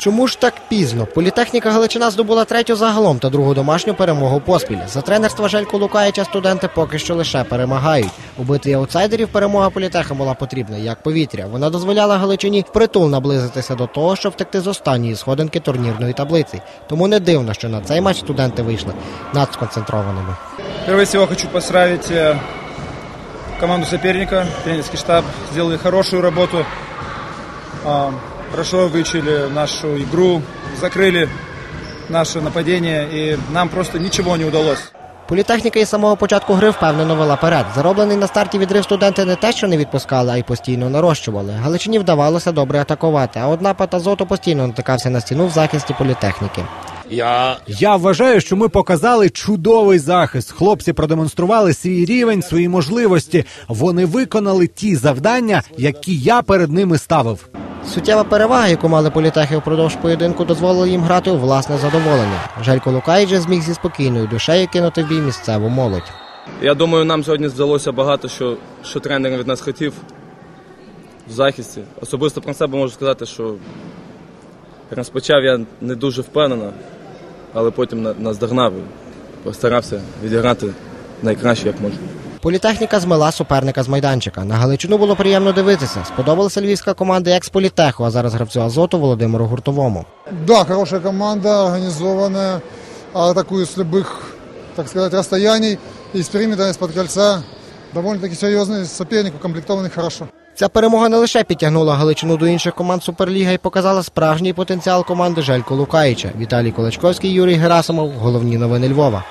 Чому ж так пізно? Політехніка Галичина здобула третю загалом та другу домашню перемогу поспіль. За тренерства Желько Лукаєча студенти поки що лише перемагають. У битві аутсайдерів перемога політеха була потрібна як повітря. Вона дозволяла Галичині впритул наблизитися до того, щоб втекти з останньої сходинки турнірної таблиці. Тому не дивно, що на цей матч студенти вийшли надсконцентрованими. Прежде всего хочу поздравить э, команду соперника, тренерский штаб. Сделали хорошую работу. Хорошо выучили нашу игру, закрыли наше нападение, и нам просто ничего не удалось. Політехніка із самого початку гри впевнено вела перед. Зароблений на старті відрив студенти не те, що не відпускали, а й постійно нарощували. Галичині вдавалося добре атакувати, а от напад Азоту постійно натикався на стіну в захисті політехніки. Я вважаю, що ми показали чудовий захист. Хлопці продемонстрували свій рівень, свої можливості. Вони виконали ті завдання, які я перед ними ставив. Суттєва перевага, яку мали політехи впродовж поєдинку, дозволила їм грати у власне задоволення. Желько Лукаїдже зміг зі спокійною душею кинути в бій місцеву молодь. Я думаю, нам сьогодні вдалося багато, що, що тренер від нас хотів в захисті. Особисто про себе можу сказати, що розпочав я не дуже впевнено, але потім наздогнав і постарався відіграти найкраще, як можу. Політехніка змила суперника з майданчика. На Галичину було приємно дивитися. Сподобалася львівська команда екс-політеху, а зараз гравцю Азоту Володимиру Гуртовому. Да, хорошая команда, организованная, атакует с любых, так сказать, расстояний. Из периметра, из-под кольца. Довольно-таки серьезный соперник, укомплектованный хорошо. Ця перемога не лише підтягнула Галичину до інших команд Суперліга і показала справжній потенціал команди Желько Лукаїча. Віталій Колачковський, Юрій Герасимов. Головні новини Львова.